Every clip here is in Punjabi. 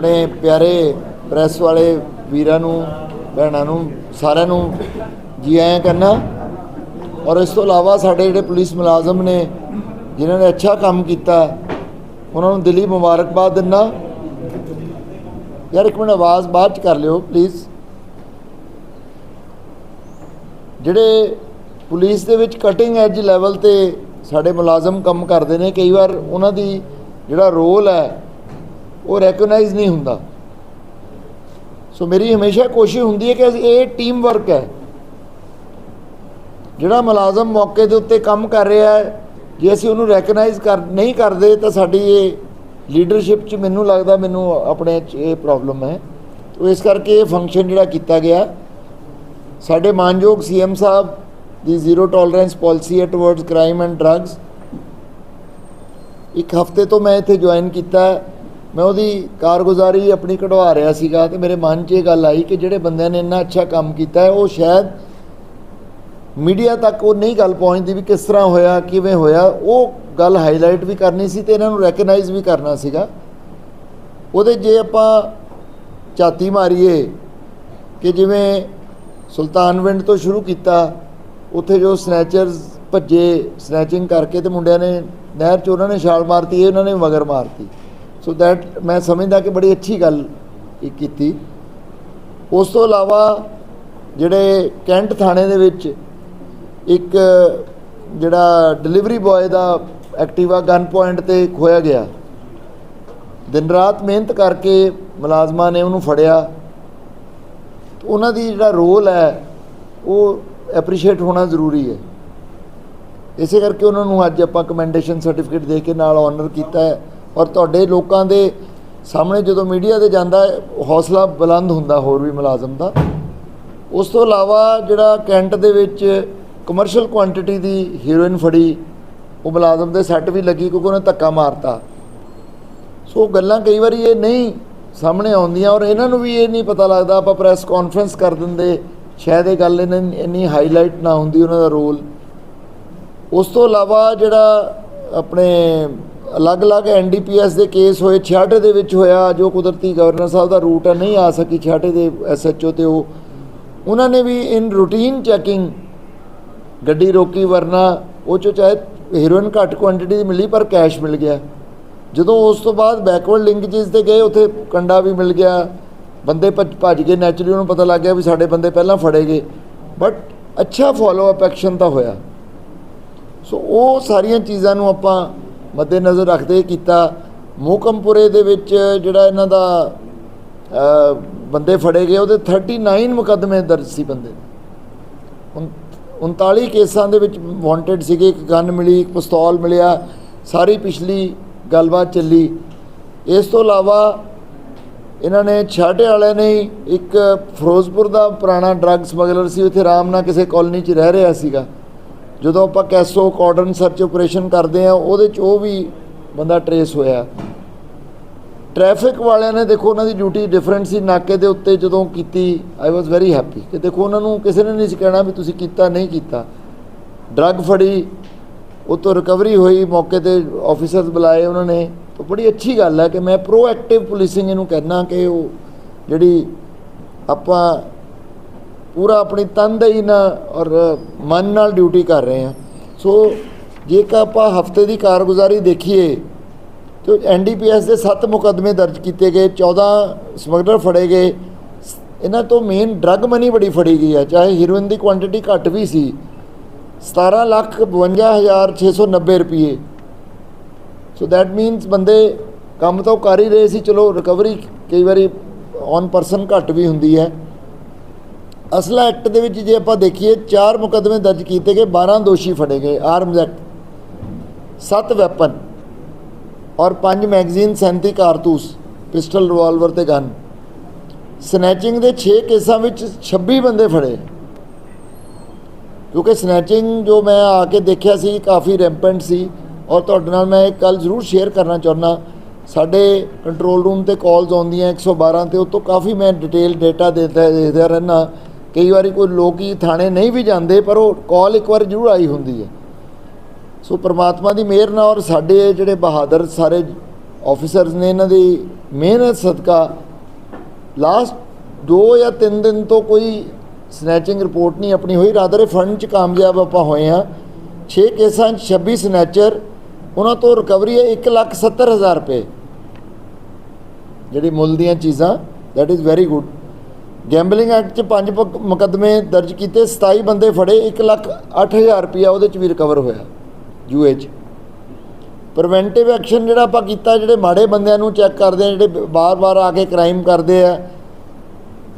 ਆਪਣੇ ਪਿਆਰੇ ਪ੍ਰੈਸ ਵਾਲੇ ਵੀਰਾਂ ਨੂੰ, ਭੈਣਾਂ ਨੂੰ, ਸਾਰਿਆਂ ਨੂੰ ਜੀ ਆਇਆਂ ਕਰਨਾ। ਔਰ ਇਸ ਤੋਂ ਇਲਾਵਾ ਸਾਡੇ ਜਿਹੜੇ ਪੁਲਿਸ ਮੁਲਾਜ਼ਮ ਨੇ, ਜਿਨ੍ਹਾਂ ਨੇ ਅੱਛਾ ਕੰਮ ਕੀਤਾ, ਉਹਨਾਂ ਨੂੰ ਦਿਲੀ ਮੁਬਾਰਕਬਾਦ ਦਿੰਦਾ ਯਾਰ ਇੱਕ ਮਿੰਟ ਆਵਾਜ਼ ਬਾਅਦ ਚ ਕਰ ਲਿਓ ਪਲੀਜ਼ ਜਿਹੜੇ ਪੁਲਿਸ ਦੇ ਵਿੱਚ ਕਟਿੰਗ ਐਜ ਲੈਵਲ ਤੇ ਸਾਡੇ ਮੁਲਾਜ਼ਮ ਕੰਮ ਕਰਦੇ ਨੇ, ਕਈ ਵਾਰ ਉਹਨਾਂ ਦੀ ਜਿਹੜਾ ਰੋਲ ਹੈ ਉਹ ਰੈਕਗਨਾਈਜ਼ ਨਹੀਂ ਹੁੰਦਾ। ਸੋ ਮੇਰੀ ਹਮੇਸ਼ਾ ਕੋਸ਼ਿਸ਼ ਹੁੰਦੀ ਹੈ ਕਿ ਇਹ ਟੀਮ ਵਰਕ ਹੈ। ਜਿਹੜਾ ਮੁਲਾਜ਼ਮ ਮੌਕੇ ਦੇ ਉੱਤੇ ਕੰਮ ਕਰ ਰਿਹਾ ਹੈ, ਜੇ ਅਸੀਂ ਉਹਨੂੰ ਰੈਕਗਨਾਈਜ਼ ਕਰ, ਨਹੀਂ ਕਰਦੇ, ਤਾਂ ਸਾਡੀ ਇਹ ਲੀਡਰਸ਼ਿਪ 'ਚ ਮੈਨੂੰ ਲੱਗਦਾ ਮੈਨੂੰ ਆਪਣੇ 'ਚ ਇਹ ਪ੍ਰੋਬਲਮ ਹੈ। ਤੋ ਇਸ ਕਰਕੇ ਇਹ ਫੰਕਸ਼ਨ ਜਿਹੜਾ ਕੀਤਾ ਗਿਆ, ਸਾਡੇ ਮਾਨਯੋਗ ਸੀਐਮ ਸਾਹਿਬ ਦੀ ਜ਼ੀਰੋ ਟੋਲਰੈਂਸ ਪਾਲਿਸੀ ਹੈ ਟੁਵਰਡਸ ਕ੍ਰਾਈਮ ਐਂਡ ਡਰੱਗਸ ਇੱਕ ਹਫ਼ਤੇ ਤੋਂ ਮੈਂ ਇੱਥੇ ਜੁਆਇਨ ਕੀਤਾ ਹੈ। ਮੈਂ ਉਹਦੀ ਕਾਰਗੁਜ਼ਾਰੀ ਆਪਣੀ ਕਢਵਾ ਰਿਹਾ ਸੀਗਾ ਤੇ ਮੇਰੇ ਮਨ 'ਚ ਇਹ ਗੱਲ ਆਈ ਕਿ ਜਿਹੜੇ ਬੰਦਿਆਂ ਨੇ ਇੰਨਾ ਅੱਛਾ ਕੰਮ ਕੀਤਾ ਹੈ, ਉਹ ਸ਼ਾਇਦ ਮੀਡੀਆ ਤੱਕ ਉਹ ਨਹੀਂ ਗੱਲ ਪਹੁੰਚਦੀ ਵੀ ਕਿਸ ਤਰ੍ਹਾਂ ਹੋਇਆ, ਕਿਵੇਂ ਹੋਇਆ। ਉਹ ਗੱਲ ਹਾਈਲਾਈਟ ਵੀ ਕਰਨੀ ਸੀ ਤੇ ਇਹਨਾਂ ਨੂੰ ਰੈਕਗਨਾਈਜ਼ ਵੀ ਕਰਨਾ ਸੀਗਾ। ਉਹਦੇ ਜੇ ਆਪਾਂ ਝਾਤੀ ਮਾਰੀਏ ਕਿ ਜਿਵੇਂ ਸੁਲਤਾਨਵਿੰਡ ਤੋਂ ਸ਼ੁਰੂ ਕੀਤਾ, ਉੱਥੇ ਜੋ ਸਨੈਚਰਸ ਭੱਜੇ ਸਨੈਚਿੰਗ ਕਰਕੇ ਤੇ ਮੁੰਡਿਆਂ ਨੇ ਨਹਿਰ 'ਚ ਉਹਨਾਂ ਨੇ ਛਾਲ ਮਾਰਤੀ, ਇਹ ਉਹਨਾਂ ਨੇ ਮਗਰ ਮਾਰਤੀ। ਸੋ ਦੈਟ ਮੈਂ ਸਮਝਦਾ ਕਿ ਬੜੀ ਅੱਛੀ ਗੱਲ ਇਹ ਕੀਤੀ। ਉਸ ਤੋਂ ਇਲਾਵਾ ਜਿਹੜੇ ਕੈਂਟ ਥਾਣੇ ਦੇ ਵਿੱਚ ਇੱਕ ਜਿਹੜਾ ਡਿਲੀਵਰੀ ਬॉय ਦਾ ਐਕਟਿਵਾ ਗਨ ਪੁਆਇੰਟ ਤੇ ਖੋਇਆ ਗਿਆ। ਦਿਨ ਰਾਤ ਮਿਹਨਤ ਕਰਕੇ ਮੁਲਾਜ਼ਮਾਂ ਨੇ ਉਹਨੂੰ ਫੜਿਆ। ਉਹਨਾਂ ਦੀ ਜਿਹੜਾ ਰੋਲ ਹੈ, ਉਹ ਐਪਰੀਸ਼ੀਏਟ ਹੋਣਾ ਜ਼ਰੂਰੀ ਹੈ। ਇਸੇ ਕਰਕੇ ਉਹਨਾਂ ਨੂੰ ਅੱਜ ਆਪਾਂ ਕਮੈਂਡੇਸ਼ਨ ਸਰਟੀਫਿਕੇਟ ਦੇ ਕੇ ਨਾਲ ਆਨਰ ਕੀਤਾ ਹੈ। ਔਰ ਤੁਹਾਡੇ ਲੋਕਾਂ ਦੇ ਸਾਹਮਣੇ ਜਦੋਂ ਮੀਡੀਆ ਤੇ ਜਾਂਦਾ ਹੌਸਲਾ ਬੁਲੰਦ ਹੁੰਦਾ ਹੋਰ ਵੀ ਮੁਲਾਜ਼ਮ ਦਾ। ਉਸ ਤੋਂ ਇਲਾਵਾ ਜਿਹੜਾ ਕੈਂਟ ਦੇ ਵਿੱਚ ਕਮਰਸ਼ੀਅਲ ਕੁਆਂਟੀਟੀ ਦੀ ਹੀਰੋਇਨ ਫੜੀ, ਉਹ ਮੁਲਾਜ਼ਮ ਦੇ ਸੱਟ ਵੀ ਲੱਗੀ ਕਿਉਂਕਿ ਉਹਨੇ ਧੱਕਾ ਮਾਰਤਾ। ਸੋ ਗੱਲਾਂ ਕਈ ਵਾਰੀ ਇਹ ਨਹੀਂ ਸਾਹਮਣੇ ਆਉਂਦੀਆਂ ਔਰ ਇਹਨਾਂ ਨੂੰ ਵੀ ਇਹ ਨਹੀਂ ਪਤਾ ਲੱਗਦਾ, ਆਪਾਂ ਪ੍ਰੈਸ ਕਾਨਫਰੰਸ ਕਰ ਦਿੰਦੇ, ਸ਼ਾਇਦ ਇਹ ਗੱਲ ਇਹਨਾਂ ਇੰਨੀ ਹਾਈਲਾਈਟ ਨਾ ਹੁੰਦੀ ਉਹਨਾਂ ਦਾ ਰੋਲ ਉਸ ਤੋਂ ਇਲਾਵਾ ਜਿਹੜਾ ਆਪਣੇ ਅਲੱਗ-ਅਲੱਗ ਐਨਡੀਪੀਐਸ ਦੇ ਕੇਸ ਹੋਏ 66 ਦੇ ਵਿੱਚ ਹੋਇਆ, ਜੋ ਕੁਦਰਤੀ ਗਵਰਨਰ ਸਾਹਿਬ ਦਾ ਰੂਟ ਹੈ, ਨਹੀਂ ਆ ਸਕੀ 66 ਦੇ ਐਸਐਚਓ ਤੇ ਉਹ। ਉਹਨਾਂ ਨੇ ਵੀ ਇਨ ਰੂਟੀਨ ਚੈਕਿੰਗ ਗੱਡੀ ਰੋਕੀ, ਵਰਨਾ ਉਹ ਚੋਂ ਚਾਹੇ ਹੀਰੋਇਨ ਘੱਟ ਕੁਆਂਟੀਟੀ ਦੀ ਮਿਲੀ, ਪਰ ਕੈਸ਼ ਮਿਲ ਗਿਆ। ਜਦੋਂ ਉਸ ਤੋਂ ਬਾਅਦ ਬੈਕਵਰਡ ਲਿੰਕੇजेस ਤੇ ਗਏ, ਉੱਥੇ ਕੰਡਾ ਵੀ ਮਿਲ ਗਿਆ। ਬੰਦੇ ਭੱਜ ਭੱਜ ਕੇ ਨੈਚੁਰਲੀ ਉਹਨੂੰ ਪਤਾ ਲੱਗ ਗਿਆ ਵੀ ਸਾਡੇ ਬੰਦੇ ਪਹਿਲਾਂ ਫੜੇ ਗਏ। ਬਟ ਅੱਛਾ ਫਾਲੋ ਅਪ ਐਕਸ਼ਨ ਤਾਂ ਹੋਇਆ। ਸੋ ਉਹ ਸਾਰੀਆਂ ਚੀਜ਼ਾਂ ਨੂੰ ਆਪਾਂ ਮੱਦੇਨਜ਼ਰ ਰੱਖਦੇ ਕੀਤਾ। ਮੋਕਮਪੁਰੇ ਦੇ ਵਿੱਚ ਜਿਹੜਾ ਇਹਨਾਂ ਦਾ ਬੰਦੇ ਫੜੇ ਗਏ, ਉਹਦੇ 39 ਮੁਕੱਦਮੇ ਦਰਜ ਸੀ ਬੰਦੇ ਉਨ- 39 ਕੇਸਾਂ ਦੇ ਵਿੱਚ ਵਾਂਟਡ ਸੀਗੇ, ਇੱਕ ਗਨ ਮਿਲੀ, ਇੱਕ ਪਿਸਤੌਲ ਮਿਲਿਆ, ਸਾਰੀ ਪਿਛਲੀ ਗੱਲਬਾਤ ਚੱਲੀ। ਇਸ ਤੋਂ ਇਲਾਵਾ ਇਹਨਾਂ ਨੇ ਛਾਟੇ ਵਾਲਿਆਂ ਨੇ ਇੱਕ ਫਿਰੋਜ਼ਪੁਰ ਦਾ ਪੁਰਾਣਾ ਡਰੱਗ ਸਮਗਲਰ ਸੀ, ਉੱਥੇ ਆਰਾਮ ਨਾਲ ਕਿਸੇ ਕਾਲਨੀ 'ਚ ਰਹਿ ਰਿਹਾ ਸੀਗਾ। ਜਦੋਂ ਆਪਾਂ ਕੈਸੋ ਕਾਰਡਨ ਸਰਚ ਆਪਰੇਸ਼ਨ ਕਰਦੇ ਆ ਉਹਦੇ 'ਚ ਉਹ ਵੀ ਬੰਦਾ ਟਰੇਸ ਹੋਇਆ ਟ੍ਰੈਫਿਕ ਵਾਲਿਆਂ ਨੇ ਦੇਖੋ ਉਹਨਾਂ ਦੀ ਡਿਊਟੀ ਡਿਫਰੈਂਟ ਸੀ, ਨਾਕੇ ਦੇ ਉੱਤੇ ਜਦੋਂ ਕੀਤੀ ਆਈ ਵਾਸ ਵੈਰੀ ਹੈਪੀ ਕਿ ਦੇਖੋ ਉਹਨਾਂ ਨੂੰ ਕਿਸੇ ਨੇ ਨਹੀਂ ਸੀ ਕਹਿਣਾ ਵੀ ਤੁਸੀਂ ਕੀਤਾ, ਨਹੀਂ ਕੀਤਾ। ਡਰੱਗ ਫੜੀ ਉਹ ਤੋਂ ਰਿਕਵਰੀ ਹੋਈ, ਮੌਕੇ ਤੇ ਆਫੀਸਰਸ ਬੁਲਾਏ ਉਹਨਾਂ ਨੇ। ਤਾਂ ਬੜੀ ਅੱਛੀ ਗੱਲ ਹੈ ਕਿ ਮੈਂ ਪ੍ਰੋਐਕਟਿਵ ਪੁਲਿਸਿੰਗ ਇਹਨੂੰ ਕਹਿਣਾ ਕਿ ਉਹ ਜਿਹੜੀ ਆਪਾਂ ਪੂਰਾ ਆਪਣੀ ਤਨਦੇਹੀ ਨਾਲ ਔਰ ਮਨ ਨਾਲ ਡਿਊਟੀ ਕਰ ਰਹੇ ਹਾਂ। ਸੋ ਜੇਕਰ ਆਪਾਂ ਹਫ਼ਤੇ ਦੀ ਕਾਰਗੁਜ਼ਾਰੀ ਦੇਖੀਏ, ਤੇ ਐਨਡੀਪੀਐਸ ਦੇ 7 ਮੁਕੱਦਮੇ ਦਰਜ ਕੀਤੇ ਗਏ 14 ਸਮਗਲਰ ਫੜੇ ਗਏ। ਇਹਨਾਂ ਤੋਂ ਮੇਨ ਡਰੱਗ ਮਨੀ ਬੜੀ ਫੜੀ ਗਈ ਹੈ, ਚਾਹੇ ਹੀਰੋਇਨ ਦੀ ਕੁਆਂਟੀਟੀ ਘੱਟ ਵੀ ਸੀ। 17 ਲੱਖ 52690 ਰੁਪਏ। ਸੋ ਦੈਟ ਮੀਨਸ ਬੰਦੇ ਕੰਮ ਤਾਂ ਉਹ ਕਰ ਹੀ ਰਹੇ ਸੀ, ਚਲੋ ਰਿਕਵਰੀ ਕਈ ਵਾਰੀ ਔਨ ਪਰਸਨ ਘੱਟ ਵੀ ਹੁੰਦੀ ਹੈ। ਅਸਲਾ ਐਕਟ ਦੇ ਵਿੱਚ ਜੇ ਆਪਾਂ ਦੇਖੀਏ, ਚਾਰ ਮੁਕੱਦਮੇ ਦਰਜ ਕੀਤੇ ਗਏ 12 ਦੋਸ਼ੀ ਫੜੇ ਗਏ। ਆਰਮਜ਼ ਐਕਟ 7 ਵੈਪਨ ਔਰ 5 ਮੈਗਜ਼ੀਨ 37 ਕਾਰਤੂਸ, ਪਿਸਟਲ ਰਿਵਾਲਵਰ ਤੇ ਗਨ ਸਨੈਚਿੰਗ ਦੇ 6 ਕੇਸਾਂ ਵਿੱਚ 26 ਬੰਦੇ ਫੜੇ। ਕਿਉਂਕਿ ਸਨੈਚਿੰਗ ਜੋ ਮੈਂ ਆ ਕੇ ਦੇਖਿਆ ਸੀ, ਕਾਫੀ ਰੈਂਪੈਂਟ ਸੀ ਔਰ ਤੁਹਾਡੇ ਨਾਲ ਮੈਂ ਇੱਕ ਗੱਲ ਜ਼ਰੂਰ ਸ਼ੇਅਰ ਕਰਨਾ ਚਾਹੁੰਦਾ। ਸਾਡੇ ਕੰਟਰੋਲ ਰੂਮ ਤੇ ਕਾਲਸ ਆਉਂਦੀਆਂ 112 ਤੇ ਉਹ ਤੋਂ ਕਾਫੀ ਮੈਂ ਡਿਟੇਲ ਡਾਟਾ ਦੇਦਾ ਦੇਖਦਾ ਰਹਿਣਾ ਕਈ ਵਾਰੀ ਕੋਈ ਲੋਕੀ ਥਾਣੇ ਨਹੀਂ ਵੀ ਜਾਂਦੇ, ਪਰ ਉਹ ਕਾਲ ਇੱਕ ਵਾਰ ਜ਼ਰੂਰ ਆਈ ਹੁੰਦੀ ਹੈ। ਸੋ ਪ੍ਰਮਾਤਮਾ ਦੀ ਮਿਹਰ ਨਾਲ ਔਰ ਸਾਡੇ ਜਿਹੜੇ ਬਹਾਦਰ ਸਾਰੇ ਆਫੀਸਰਸ ਨੇ ਇਹਨਾਂ ਦੀ ਮਿਹਨਤ, ਸਦਕਾ ਲਾਸਟ 2 ਜਾਂ 3 ਦਿਨ ਤੋਂ ਕੋਈ ਸਨੈਚਿੰਗ ਰਿਪੋਰਟ ਨਹੀਂ ਆਪਣੀ ਹੋਈ। ਰਾਦਰ ਫੰਡ ਚ ਕਾਮਯਾਬ ਆਪਾਂ ਹੋਏ ਆ 6 ਕੇਸਾਂ 'ਚ 26 ਸਨੈਚਰ ਉਹਨਾਂ ਤੋਂ ਰਿਕਵਰੀ ਹੈ 170000 ਰੁਪਏ। ਜਿਹੜੀ ਮੁੱਲ ਦੀਆਂ ਚੀਜ਼ਾਂ, that is very good gambling act ਚ ਪੰਜ ਪਕ- ਮੁਕੱਦਮੇ ਦਰਜ ਕੀਤੇ 27 ਬੰਦੇ ਫੜੇ 1 ਲੱਖ 8000 ਰੁਪਇਆ ਉਹਦੇ ਚ ਵੀ ਰਿਕਵਰ ਹੋਇਆ ਯੂਏ ਚ। ਪ੍ਰੀਵੈਂਟਿਵ ਐਕਸ਼ਨ ਜਿਹੜਾ ਆਪਾਂ ਕੀਤਾ, ਜਿਹੜੇ ਮਾੜੇ ਬੰਦਿਆਂ ਨੂੰ ਚੈੱਕ ਕਰਦੇ ਆ, ਜਿਹੜੇ ਬਾਰ-ਬਾਰ ਆ ਕੇ ਕ੍ਰਾਈਮ ਕਰਦੇ ਆ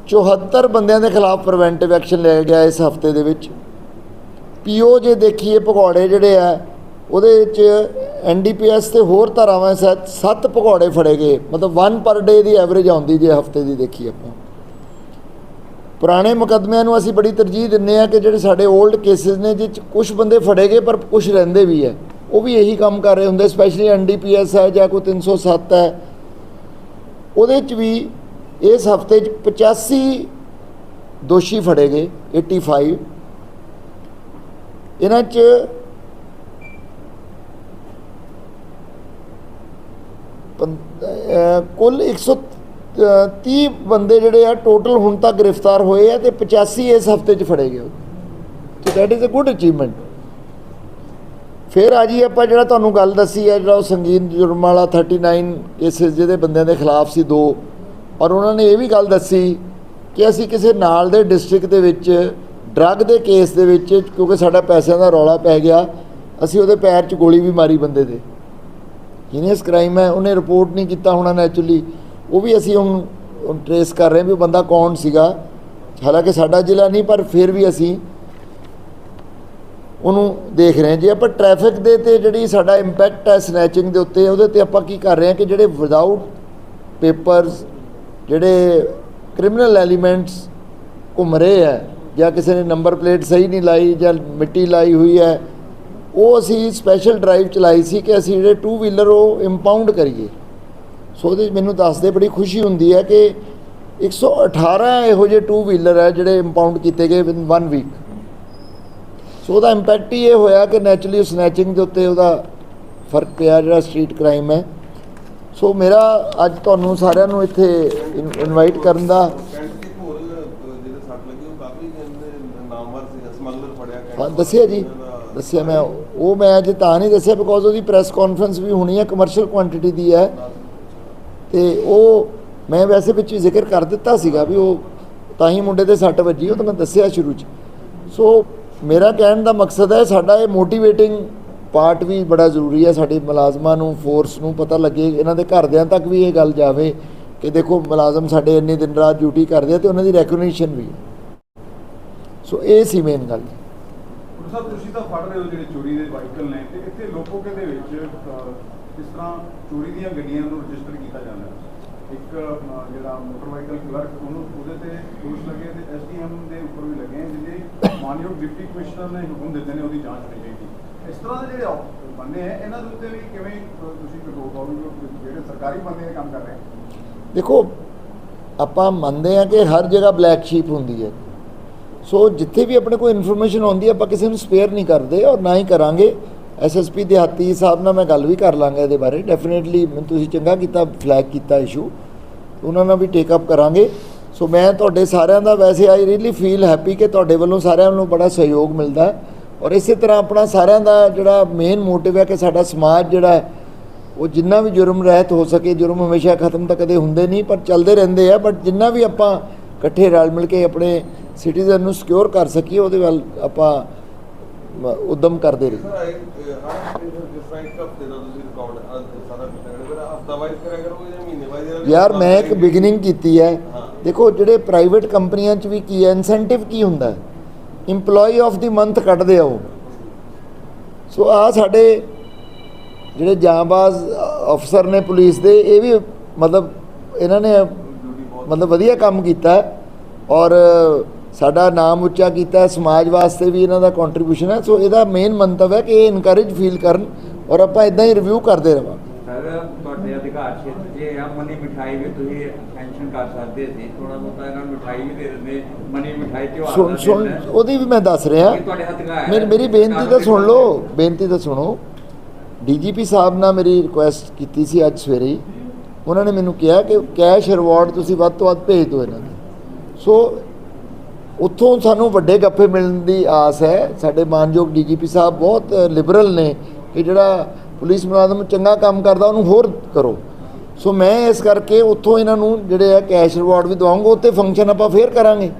74 ਬੰਦਿਆਂ ਦੇ ਖਿਲਾਫ ਪ੍ਰੀਵੈਂਟਿਵ ਐਕਸ਼ਨ ਲਿਆ ਗਿਆ ਇਸ ਹਫ਼ਤੇ ਦੇ ਵਿੱਚ। ਪੀਓ ਜੇ ਦੇਖੀਏ, ਭਗੌੜੇ ਜਿਹੜੇ ਆ, ਉਹਦੇ ਵਿੱਚ ਐਨਡੀਪੀਐਸ ਤੇ ਹੋਰ ਧਾਰਾਵਾਂ ਸੱਤ ਸੱਤ ਭਗੌੜੇ ਫੜੇ ਗਏ, ਮਤਲਬ 1 ਪਰ ਡੇ ਦੀ ਐਵਰੇਜ ਆਉਂਦੀ ਜੇ ਹਫ਼ਤੇ ਦੀ ਦੇਖੀ ਆਪਾਂ। ਪੁਰਾਣੇ ਮੁਕੱਦਮਿਆਂ ਨੂੰ ਅਸੀਂ ਬੜੀ ਤਰਜੀਹ ਦਿੰਨੇ ਆ ਕਿ ਜਿਹੜੇ ਸਾਡੇ 올ਡ ਕੇਸਿਸ ਨੇ, ਜਿਹ 'ਚ ਕੁਝ ਬੰਦੇ ਫੜੇ ਗਏ, ਪਰ ਕੁਝ ਰਹਿੰਦੇ ਵੀ ਹੈ। ਉਹ ਵੀ ਇਹੀ ਕੰਮ ਕਰ ਰਹੇ ਹੁੰਦੇ ਸਪੈਸ਼ਲੀ ਐਨਡੀਪੀਐਸ ਹੈ, ਜਾਂ ਕੋਈ 307 ਹੈ। ਉਹਦੇ 'ਚ ਵੀ ਇਸ ਹਫ਼ਤੇ 'ਚ 85 ਦੋਸ਼ੀ ਫੜੇ ਗਏ 85 ਇਹਨਾਂ 'ਚ ਪੰ- ਅਹ ਕੁੱਲ 130 ਬੰਦੇ ਜਿਹੜੇ ਆ ਟੋਟਲ ਹੁਣ ਤੱਕ ਗ੍ਰਿਫਤਾਰ ਹੋਏ ਆ ਤੇ 85 ਇਸ ਹਫ਼ਤੇ 'ਚ ਫੜੇ ਗਏ ਤੇ that is a good achievement ਫਿਰ ਆ ਜੀ ਆਪਾਂ ਜਿਹੜਾ ਤੁਹਾਨੂੰ ਗੱਲ ਦੱਸੀ ਹੈ ਜਿਹੜਾ ਉਹ ਸੰਗੀਨ ਜੁਰਮ ਵਾਲਾ 39 ਕੇਸਿਸ ਜਿਹਦੇ ਬੰਦਿਆਂ ਦੇ ਖਿਲਾਫ ਸੀ ਦੋ। ਔਰ ਉਹਨਾਂ ਨੇ ਇਹ ਵੀ ਗੱਲ ਦੱਸੀ ਕਿ ਅਸੀਂ ਕਿਸੇ ਨਾਲ ਦੇ ਡਿਸਟ੍ਰਿਕਟ ਦੇ ਵਿੱਚ ਡਰੱਗ ਦੇ ਕੇਸ ਦੇ ਵਿੱਚ, ਕਿਉਂਕਿ ਸਾਡਾ ਪੈਸਿਆਂ ਦਾ ਰੌਲਾ ਪੈ ਗਿਆ, ਅਸੀਂ ਉਹਦੇ ਪੈਰ 'ਚ ਗੋਲੀ ਵੀ ਮਾਰੀ ਬੰਦੇ ਦੇ। ਜੀਨੀਅਸ ਕ੍ਰਾਈਮ ਹੈ, ਉਹਨੇ ਰਿਪੋਰਟ ਨਹੀਂ ਕੀਤਾ ਹੋਣਾ ਨੈਚੁਰਲੀ ਉਹ ਵੀ ਅਸੀਂ ਹੁਣ ਟਰੇਸ ਕਰ ਰਹੇ ਹਾਂ ਵੀ ਉਹ ਬੰਦਾ ਕੌਣ ਸੀਗਾ। ਹਾਲਾਂਕਿ ਸਾਡਾ ਜ਼ਿਲ੍ਹਾ ਨਹੀਂ, ਪਰ ਫਿਰ ਵੀ ਅਸੀਂ ਉਹਨੂੰ ਦੇਖ ਰਹੇ ਹਾਂ। ਜੇ ਆਪਾਂ ਟ੍ਰੈਫਿਕ ਦੇ ਤੇ ਜਿਹੜੀ ਸਾਡਾ ਇੰਪੈਕਟ ਹੈ ਸਨੈਚਿੰਗ ਦੇ ਉੱਤੇ, ਉਹਦੇ ਤੇ ਆਪਾਂ ਕੀ ਕਰ ਰਹੇ ਹਾਂ ਕਿ ਜਿਹੜੇ ਵਿਦਆਊਟ ਪੇਪਰਸ ਜਿਹੜੇ ਕ੍ਰਿਮੀਨਲ ਐਲੀਮੈਂਟਸ ਘੁੰਮ ਰਹੇ ਹੈ, ਜਾਂ ਕਿਸੇ ਨੇ ਨੰਬਰ ਪਲੇਟ ਸਹੀ ਨਹੀਂ ਲਾਈ, ਜਾਂ ਮਿੱਟੀ ਲਾਈ ਹੋਈ ਹੈ, ਉਹ ਅਸੀਂ ਸਪੈਸ਼ਲ ਡਰਾਈਵ ਚਲਾਈ ਸੀ ਕਿ ਅਸੀਂ ਜਿਹੜੇ ਟੂ ਵੀਲਰ ਉਹ ਇੰਪਾਊਂਡ ਕਰੀਏ। ਸੋ ਉਹਦੇ ਮੈਨੂੰ ਦੱਸਦੇ ਬੜੀ ਖੁਸ਼ੀ ਹੁੰਦੀ ਹੈ ਕਿ 118 ਇਹੋ ਜਿਹੇ ਟੂ ਵੀਲਰ ਹੈ ਜਿਹੜੇ ਇੰਪਾਊਂਡ ਕੀਤੇ ਗਏ ਵਿਨ 1 ਵੀਕ ਸੋ ਉਹਦਾ ਇੰਪੈਕਟ ਹੀ ਇਹ ਹੋਇਆ ਕਿ ਨੈਚੁਰਲੀ ਸਨੈਚਿੰਗ ਦੇ ਉੱਤੇ ਉਹਦਾ ਫ਼ਰਕ ਪਿਆ ਜਿਹੜਾ ਸਟਰੀਟ ਕ੍ਰਾਈਮ ਹੈ। ਸੋ ਮੇਰਾ ਅੱਜ ਤੁਹਾਨੂੰ ਸਾਰਿਆਂ ਨੂੰ ਇੱਥੇ ਇਨਵਾਈਟ ਕਰਨ ਦਾ ਹਾਂ ਦੱਸਿਆ ਜੀ ਦੱਸਿਆ ਮੈਂ। ਉਹ ਮੈਂ ਅੱਜ ਤਾਂ ਨਹੀਂ ਦੱਸਿਆ ਬਿਕੋਜ਼ ਉਹਦੀ ਪ੍ਰੈਸ ਕਾਨਫਰੰਸ ਵੀ ਹੋਣੀ ਹੈ ਕਮਰਸ਼ੀਅਲ ਕੁਆਂਟੀਟੀ ਦੀ ਹੈ। ਤੇ ਉਹ ਮੈਂ ਵੈਸੇ ਵਿੱਚ ਜ਼ਿਕਰ ਕਰ ਦਿੱਤਾ ਸੀਗਾ ਵੀ ਉਹ ਤਾਂ ਹੀ ਮੁੰਡੇ ਦੇ ਸੱਟ ਵੱਜੀ, ਉਹ ਤਾਂ ਮੈਂ ਦੱਸਿਆ ਸ਼ੁਰੂ 'ਚ। ਸੋ ਮੇਰਾ ਕਹਿਣ ਦਾ ਮਕਸਦ ਹੈ, ਸਾਡਾ ਇਹ ਮੋਟੀਵੇਟਿੰਗ ਪਾਰਟ ਵੀ ਬੜਾ ਜ਼ਰੂਰੀ ਹੈ, ਸਾਡੇ ਮੁਲਾਜ਼ਮਾਂ ਨੂੰ ਫੋਰਸ ਨੂੰ ਪਤਾ ਲੱਗੇ, ਇਹਨਾਂ ਦੇ ਘਰਦਿਆਂ ਤੱਕ ਵੀ ਇਹ ਗੱਲ ਜਾਵੇ ਕਿ ਦੇਖੋ ਮੁਲਾਜ਼ਮ ਸਾਡੇ ਇੰਨੇ ਦਿਨ ਰਾਤ ਡਿਊਟੀ ਕਰਦੇ ਆ ਤੇ ਉਹਨਾਂ ਦੀ ਰੈਕਗਨੀਸ਼ਨ ਵੀ ਸੋ ਇਹ ਸੀ ਮੇਨ ਗੱਲ। ਸਾਹਿਬ, ਤੁਸੀਂ ਤਾਂ ਫੜ ਰਹੇ ਹੋ ਜਿਹੜੇ ਚੋਰੀ ਦੇ ਵਾਹੀਕਲ ਨੇ ਤੇ ਇੱਥੇ ਲੋਕੋਕੇ ਦੇ ਵਿੱਚ ਅਹ, ਤਰ੍ਹਾਂ ਚੋਰੀ ਦੀਆਂ ਗੱਡੀਆਂ ਨੂੰ ਰਜਿਸਟਰ ਕੀਤਾ ਜਾਂਦਾ ਹੈ? ਇੱਕ ਜਿਹੜਾ ਮੋਟਰ ਵਾਹੀਕਲ ਕਲਰਕ ਉਹਨੂੰ ਉਹਦੇ ਤੇ ਦੋਸ਼ ਲੱਗੇ ਤੇ ਐਸਡੀਐਮ ਦੇ ਉੱਪਰ ਵੀ ਲੱਗੇ ਜਿਹੜੇ ਮਾਨਯੋਗ ਡਿਪਟੀ ਕਮਿਸ਼ਨਰ ਨੇ ਹੁਕਮ ਦਿੱਤੇ ਨੇ ਉਹਦੀ ਜਾਂਚ ਹੋਣੀ ਚਾਹੀਦੀ ਇਸ ਤਰ੍ਹਾਂ ਦੇ ਜਿਹੜੇ ਬੰਦੇ ਹੈ ਇਹਨਾਂ ਦੇ ਉੱਤੇ ਵੀ ਕਿਵੇਂ ਤੁਸੀਂ ਕੰਟਰੋਲ ਕਰੋਗੇ ਜਿਹੜੇ ਸਰਕਾਰੀ ਬੰਦੇ ਇਹ ਕੰਮ ਕਰ ਰਹੇ ਦੇਖੋ ਆਪਾਂ ਮੰਨਦੇ ਹਾਂ ਕਿ ਹਰ ਜਗ੍ਹਾ ਬਲੈਕ ਸ਼ੀਪ ਹੁੰਦੀ ਹੈ। ਸੋ ਜਿੱਥੇ ਵੀ ਆਪਣੇ ਕੋਲ ਇਨਫੋਰਮੇਸ਼ਨ ਆਉਂਦੀ ਹੈ ਆਪਾਂ ਕਿਸੇ ਨੂੰ ਸਪੇਅਰ ਨਹੀਂ ਕਰਦੇ ਔਰ ਨਾ ਹੀ ਕਰਾਂਗੇ। ਐਸਐਸਪੀ ਦਿਹਾਤੀ ਸਾਹਿਬ ਨਾਲ ਮੈਂ ਗੱਲ ਵੀ ਕਰ ਲਾਂਗਾ ਇਹਦੇ ਬਾਰੇ। ਡੈਫੀਨਿਟਲੀ ਤੁਸੀਂ ਚੰਗਾ ਕੀਤਾ ਫਲੈਗ ਕੀਤਾ ਇਸ਼ੂ ਉਹਨਾਂ ਨਾਲ ਵੀ ਟੇਕ ਅਪ ਕਰਾਂਗੇ। ਸੋ ਮੈਂ ਤੁਹਾਡੇ ਸਾਰਿਆਂ ਦਾ ਵੈਸੇ ਆਈ ਰੀਲੀ ਫੀਲ ਹੈਪੀ ਕਿ ਤੁਹਾਡੇ ਵੱਲੋਂ ਸਾਰਿਆਂ ਨੂੰ ਬੜਾ ਸਹਿਯੋਗ ਮਿਲਦਾ ਹੈ। ਔਰ ਇਸੇ ਤਰ੍ਹਾਂ ਆਪਣਾ ਸਾਰਿਆਂ ਦਾ ਜਿਹੜਾ ਮੇਨ ਮੋਟਿਵ ਹੈ ਕਿ ਸਾਡਾ ਸਮਾਜ ਜਿਹੜਾ ਹੈ, ਉਹ ਜਿੰਨਾ ਵੀ ਜੁਰਮ ਰਹਿਤ ਹੋ ਸਕੇ, ਜੁਰਮ ਹਮੇਸ਼ਾ ਖਤਮ ਤਾਂ ਕਦੇ ਹੁੰਦੇ ਨਹੀਂ, ਪਰ ਚੱਲਦੇ ਰਹਿੰਦੇ ਆ। ਬਟ ਜਿੰਨਾ ਵੀ ਆਪਾਂ ਇਕੱਠੇ ਰਲ ਮਿਲ ਕੇ ਆਪਣੇ ਸਿਟੀਜ਼ਨ ਨੂੰ ਸਿਕਿਉਰ ਕਰ ਸਕੀਏ, ਉਹਦੇ ਵੱਲ ਆਪਾਂ ਉਦਮ ਕਰਦੇ ਵਾਈਜ਼ ਯਾਰ ਮੈਂ ਇੱਕ ਬਿਗਨਿੰਗ ਕੀਤੀ ਹੈ। ਦੇਖੋ ਜਿਹੜੇ ਪ੍ਰਾਈਵੇਟ ਕੰਪਨੀਆਂ 'ਚ ਵੀ ਕੀ ਹੈ ਇਨਸੈਂਟਿਵ ਕੀ ਹੁੰਦਾ? EMPLOYEE ਆਫ ਦੀ ਮੰਥ ਕੱਢਦੇ ਆ ਉਹ। ਸੋ ਆ ਸਾਡੇ ਜਿਹੜੇ ਜਾਂਬਾਜ਼ ਅਫਸਰ ਨੇ ਪੁਲਿਸ ਦੇ ਇਹ ਵੀ ਮਤਲਬ ਇਹਨਾਂ ਨੇ ਮਤਲਬ ਵਧੀਆ ਕੰਮ ਕੀਤਾ ਔਰ ਸਾਡਾ ਨਾਮ ਉੱਚਾ ਕੀਤਾ ਸਮਾਜ ਵਾਸਤੇ ਵੀ ਇਹਨਾਂ ਦਾ ਕੰਟਰੀਬਿਊਸ਼ਨ ਹੈ। ਸੋ ਇਹਦਾ ਮੇਨ ਮੰਤਵ ਹੈ ਕਿ ਇਹ ਇਨਕਰੇਜ ਫੀਲ ਕਰਨ ਔਰ ਆਪਾਂ ਇਦਾਂ ਹੀ ਰਿਵਿਊ ਕਰਦੇ ਸਰ ਤੁਹਾਡੇ ਅਧਿਕਾਰ ਖੇਤਰ ਜੇ ਆ ਮਨੀ ਮਿਠਾਈ ਵੀ ਤੁਸੀਂ ਮੈਂਸ਼ਨ ਕਰ ਸਕਦੇ ਸੀ। ਥੋੜਾ ਬਹੁਤਾ ਇਹਨਾਂ ਨੂੰ ਮਿਠਾਈ ਵੀ ਦੇ ਦਿੰਦੇ ਮਨੀ ਮਿਠਾਈ ਤਿਉਹਾਰ ਸੁਣ ਦਾ ਸੁਣ ਦਿਨ ਹੈ। ਉਹਦੀ ਵੀ ਮੈਂ ਦੱਸ ਰਿਹਾ। ਮੇਰੀ ਮੇਰੀ ਬੇਨਤੀ ਤਾਂ ਸੁਣ ਲਓ ਬੇਨਤੀ ਤਾਂ ਸੁਣੋ। ਡੀਜੀਪੀ ਸਾਹਿਬ ਨਾਲ ਮੇਰੀ ਰਿਕੁਐਸਟ ਕੀਤੀ ਸੀ ਅੱਜ ਸਵੇਰੇ ਉਹਨਾਂ ਨੇ ਮੈਨੂੰ ਕਿਹਾ ਕਿ ਕੈਸ਼ ਰਿਵਾਰਡ ਤੁਸੀਂ ਵੱਧ ਤੋਂ ਵੱਧ ਭੇਜ ਦਿਓ ਇਹਨਾਂ ਨੂੰ। ਸੋ ਉੱਥੋਂ ਸਾਨੂੰ ਵੱਡੇ ਗੱਫੇ ਮਿਲਣ ਦੀ ਆਸ ਹੈ। ਸਾਡੇ ਮਾਨਯੋਗ ਡੀਜੀਪੀ ਸਾਹਿਬ ਬਹੁਤ ਲਿਬਰਲ ਨੇ ਕਿ ਜਿਹੜਾ ਪੁਲਿਸ ਮੁਲਾਜ਼ਮ ਚੰਗਾ ਕੰਮ ਕਰਦਾ ਉਹਨੂੰ ਹੋਰ ਕਰੋ। ਸੋ ਮੈਂ ਇਸ ਕਰਕੇ ਉੱਥੋਂ ਇਹਨਾਂ ਨੂੰ ਜਿਹੜੇ ਆ ਕੈਸ਼ ਰਿਵਾਰਡ ਵੀ ਦਵਾਉਂਗਾ ਉੱਤੇ ਫੰਕਸ਼ਨ ਆਪਾਂ ਫੇਰ ਕਰਾਂਗੇ।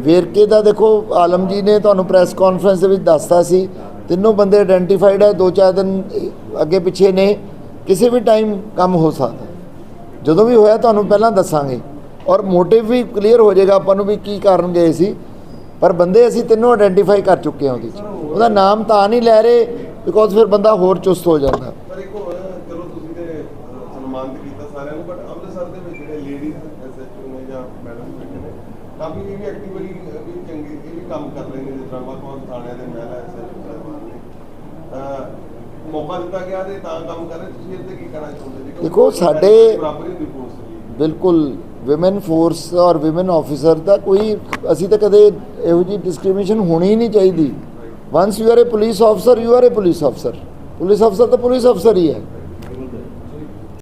ਵੇਰਕੇ ਦਾ ਦੇਖੋ ਆਲਮ ਜੀ ਨੇ ਤੁਹਾਨੂੰ ਪ੍ਰੈਸ ਕਾਨਫਰੰਸ ਦੇ ਵਿੱਚ ਦੱਸਤਾ ਸੀ। ਤਿੰਨੋਂ ਬੰਦੇ ਆਇਡੈਂਟੀਫਾਈਡ ਹੈ ਦੋ ਚਾਰ ਦਿਨ ਅੱਗੇ ਪਿੱਛੇ ਨੇ, ਕਿਸੇ ਵੀ ਟਾਈਮ ਕੰਮ ਹੋ ਸਕਦਾ। ਜਦੋਂ ਵੀ ਹੋਇਆ ਤੁਹਾਨੂੰ ਪਹਿਲਾਂ ਦੱਸਾਂਗੇ। ਔਰ ਮੋਟਿਵ ਵੀ ਕਲੀਅਰ ਹੋ ਜਾਏਗਾ ਆਪਾਂ ਨੂੰ ਵੀ ਕੀ ਕਾਰਨ ਗਏ ਸੀ। ਪਰ ਬੰਦੇ ਅਸੀਂ ਤਿੰਨੋਂ ਆਇਡੈਂਟੀਫਾਈ ਕਰ ਚੁੱਕੇ ਹਾਂ ਉਹਦੇ 'ਚ। ਉਹਦਾ ਨਾਮ ਤਾਂ ਨਹੀਂ ਲੈ ਰਹੇ ਬਿਕੋਜ਼ ਫਿਰ ਬੰਦਾ ਹੋਰ ਚੁਸਤ ਹੋ ਜਾਂਦਾ। ਪਰ ਇੱਕ ਹੋਰ, ਚਲੋ ਤੁਸੀਂ ਤੇ ਸਨਮਾਨਿਤ ਕੀਤਾ ਸਾਰਿਆਂ ਨੂੰ ਬਟ ਅੰਮ੍ਰਿਤਸਰ ਦੇ ਵਿੱਚ ਜਿਹੜੇ ਲੇਡੀਜ਼ ਐਸਐਚਓ ਨੇ ਜਾਂ ਮੈਡਮ ਬੈਠੇ ਨੇ, ਕਾਫੀ ਵੀ ਐਕਟਿਵਲੀ ਵੀ ਚੰਗੀ, ਇਹ ਵੀ ਕੰਮ ਕਰ ਰਹੇ ਨੇ, ਜਿਸ ਤਰ੍ਹਾਂ ਵੱਖ-ਵੱਖ ਥਾਣਿਆਂ ਦੇ ਮਹਿਲਾ ਐਸਐਚਓ ਮੌਕਾ ਦਿੱਤਾ ਗਿਆ ਤੇ ਤਾਂ ਕੰਮ ਕਰ ਰਹੇ ਤੁਸੀਂ ਇਹਦੇ ਕੀ ਕਹਿਣਾ ਚਾਹੁੰਦੇ ਜੀ? ਕਿਉਂਕਿ ਦੇਖੋ, ਸਾਡੇ- ਬਿਲਕੁਲ ਵਿਮਨ ਫੋਰਸ ਔਰ ਵਿਮਨ ਆਫੀਸਰ ਦਾ ਕੋਈ ਅਸੀਂ ਤਾਂ ਕਦੇ ਇਹੋ ਜੀ ਡਿਸਕ੍ਰਿਮੀਨੇਸ਼ਨ ਹੋਣੀ ਹੀ ਨਹੀਂ ਚਾਹੀਦੀ। Once you are a police officer you are a police officer police ਅਫਸਰ ਤਾਂ ਪੁਲਿਸ ਅਫਸਰ ਹੀ ਹੈ।